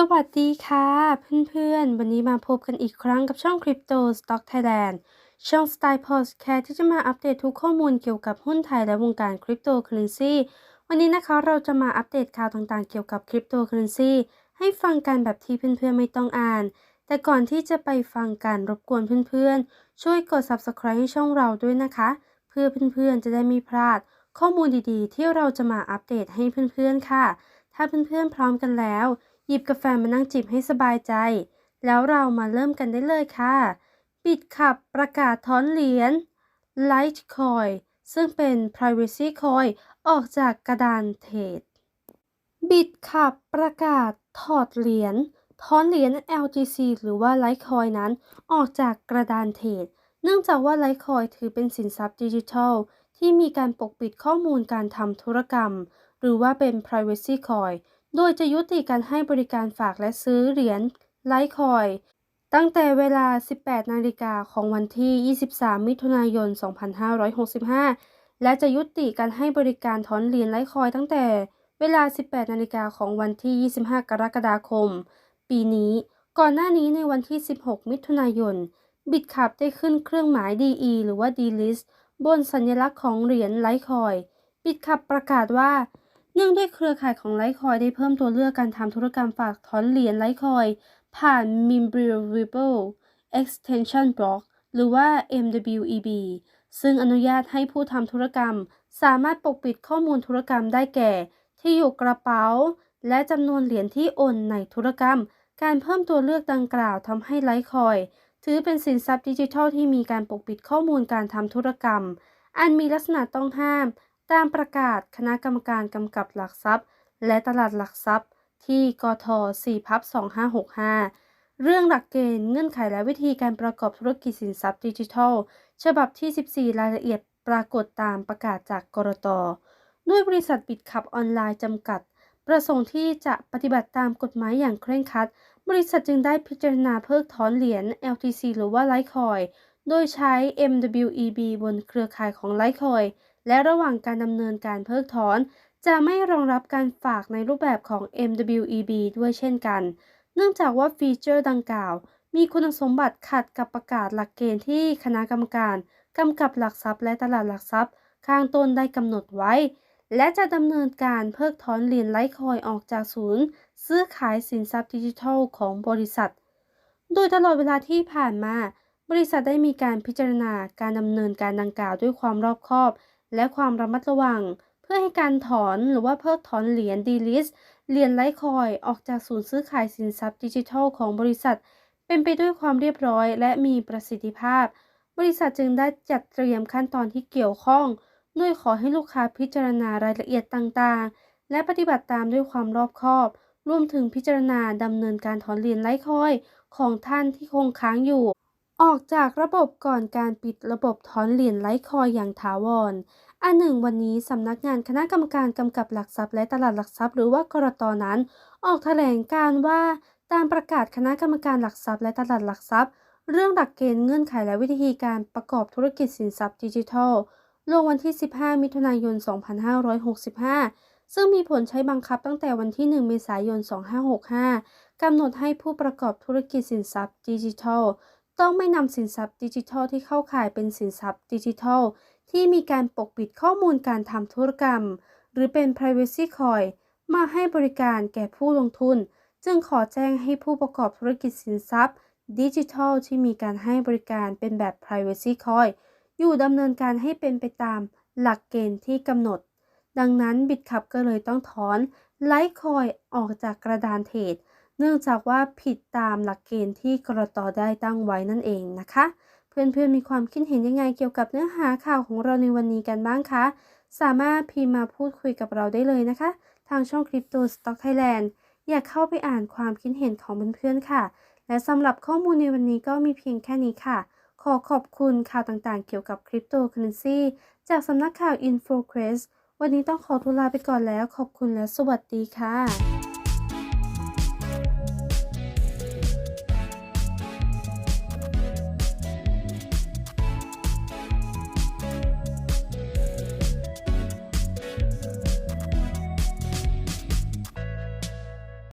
สวัสดีค่ะ เพื่อนๆ วันนี้มาพบกันอีกครั้งกับช่อง Crypto Stock Thailand ช่อง Style Podcast ที่จะมาอัปเดตทุกข้อมูลเกี่ยวกับหุ้นไทยและวงการคริปโตเคอเรนซีวันนี้นะคะเราจะมาอัปเดตข่าวต่างๆ เกี่ยวกับคริปโตเคอเรนซีให้ฟังกันแบบที่เพื่อนๆ ไม่ต้องอ่าน แต่ก่อนที่จะไปฟังกันรบกวนเพื่อนๆ ช่วยกด Subscribe ให้ช่องเราด้วยนะคะ เพื่อเพื่อนๆ จะได้ไม่พลาด ข้อมูลดีๆ ที่เราจะมาอัปเดตให้เพื่อนๆ ค่ะ ถ้าเพื่อนๆ พร้อมกันแล้ว หยิบกาแฟมานั่งจิบให้สบายใจ แล้วเรามาเริ่มกันได้เลยค่ะ ปิดขับประกาศถอนเหรียญ Litecoin ซึ่งเป็น Privacy Coin ออกจากกระดานเทรดบิดขับประกาศถอดเหรียญถอนเหรียญ LGC หรือว่า Litecoin นั้นออกจากกระดานเทรดเนื่องจากว่า Litecoin ถือเป็นสินทรัพย์ดิจิทัล ที่มีการปกปิดข้อมูลการทำธุรกรรม หรือว่าเป็น Privacy Coin โดยจะยุติการให้บริการฝากและซื้อเหรียญไลท์คอยตั้งแต่เวลา 18 นาฬิกาของวันที่ 23 มิถุนายน 2565 และจะยุติการให้บริการถอนเหรียญไลท์คอยตั้งแต่เวลา 18 นาฬิกาของวันที่ 25 กรกฎาคม ปีนี้ ก่อนหน้านี้ในวันที่ 16 มิถุนายน บิตคับได้ขึ้นเครื่องหมาย DE หรือว่า D-list บนสัญลักษณ์ของเหรียญไลท์คอย บิตคับประกาศว่า เนื่องด้วยเครือข่ายของไลท์คอยได้เพิ่มตัวเลือกการทำธุรกรรมฝากถอนเหรียญไลท์คอยผ่าน Memorable Extension Block หรือว่า MWEB ซึ่งอนุญาตให้ผู้ทำธุรกรรม สามารถปกปิดข้อมูลธุรกรรมได้แก่ ที่อยู่กระเป๋า และจำนวนเหรียญที่โอนในธุรกรรม การเพิ่มตัวเลือกดังกล่าวทำให้ไลท์คอยถือเป็นสินทรัพย์ดิจิทัลที่มีการปกปิดข้อมูลการทำธุรกรรม อันมีลักษณะต้องห้าม ตามประกาศคณะกรรมการกำกับหลักทรัพย์ และตลาดหลักทรัพย์ ที่กท4พับ2565 เรื่องหลักเกณฑ์เงื่อนไขและวิธีการประกอบธุรกิจสินทรัพย์ดิจิทัล ฉบับที่ 14 รายละเอียดปรากฏตามประกาศจากกรตด้วยบริษัทบิดขับออนไลน์จำกัด ประสงค์ที่จะปฏิบัติตามกฎหมายอย่างเคร่งครัด บริษัทจึงได้พิจารณาเพิกถอนเหรียญ LTC หรือว่า Litecoin โดยใช้ MWEB บนเครือข่ายของ Litecoin และระหว่างการดำเนินการเพิกถอน จะไม่รองรับการฝากในรูปแบบของ MWEB ด้วยเช่นกัน เนื่องจากว่าฟีเจอร์ดังกล่าว มีคุณสมบัติขัดกับประกาศหลักเกณฑ์ที่คณะกรรมการกำกับหลักทรัพย์และตลาดหลักทรัพย์ ข้างต้นได้กำหนดไว้ และจะดำเนินการเพิกถอนเหรียญไลท์คอยออกจากศูนย์ ซื้อขายสินทรัพย์ดิจิทัลของบริษัท โดยตลอดเวลาที่ผ่านมาบริษัทได้มีการพิจารณาการดำเนินการดังกล่าวด้วยความรอบคอบ และความระมัดระวัง เพื่อให้การถอนหรือว่าเพิกถอนเหรียญดีลิสเหรียญไลคอยออกจากศูนย์ซื้อขายสินทรัพย์ดิจิทัลของบริษัท เป็นไปด้วยความเรียบร้อย และมีประสิทธิภาพ บริษัทจึงได้จัดเตรียมขั้นตอนที่เกี่ยวข้องโดยขอให้ลูกค้าพิจารณารายละเอียดต่างๆ และปฏิบัติตามด้วยความรอบคอบ รวมถึงพิจารณาดำเนินการถอนเหรียญไลคอยของท่านที่คงค้างอยู่ ออกจากระบบก่อนการปิดระบบถอนเหรียญไลท์คอยอย่างถาวร อันหนึ่งวันนี้สำนักงานคณะกรรมการกำกับหลักทรัพย์และตลาดหลักทรัพย์หรือว่ากรตนั้น ออกแถลงการว่าตามประกาศคณะกรรมการหลักทรัพย์และตลาดหลักทรัพย์ เรื่องหลักเกณฑ์เงื่อนไขและวิธีการประกอบธุรกิจสินทรัพย์ดิจิทัล ลงวันที่ 15 มิถุนายน 2565 ซึ่งมีผลใช้บังคับตั้งแต่วันที่ 1 เมษายน 2565 กำหนดให้ผู้ประกอบธุรกิจสินทรัพย์ดิจิทัล ต้องไม่นำสินทรัพย์ดิจิทัลที่เข้าข่ายเป็นสินทรัพย์ดิจิทัล ที่มีการปกปิดข้อมูลการทำธุรกรรม หรือเป็น Privacy Coin มาให้บริการแก่ผู้ลงทุน จึงขอแจ้งให้ผู้ประกอบธุรกิจสินทรัพย์ดิจิทัลที่มีการให้บริการเป็นแบบ Privacy Coin อยู่ดำเนินการให้เป็นไปตามหลักเกณฑ์ที่กำหนด ดังนั้นบิตคับก็เลยต้องถอนไลท์คอยออกจากกระดานเทรด เนื่องจากว่าผิดตามหลักเกณฑ์ที่กรตได้ตั้งไว้นั่นเองนะคะ เพื่อนๆมีความคิดเห็นยังไงเกี่ยวกับเนื้อหาข่าวของเราในวันนี้กันบ้างคะ สามารถพิมพ์มาพูดคุยกับเราได้เลยนะคะ ทางช่อง Crypto Stock Thailand อยากเข้าไปอ่านความคิดเห็นของเพื่อนๆค่ะ และสำหรับข้อมูลในวันนี้ก็มีเพียงแค่นี้ค่ะ ขอขอบคุณข่าวต่างๆ เกี่ยวกับคริปโตเคอเรนซีจากสำนักข่าว InfoQuest วันนี้ต้องขอทุลาไปก่อนแล้วขอบคุณและสวัสดีค่ะ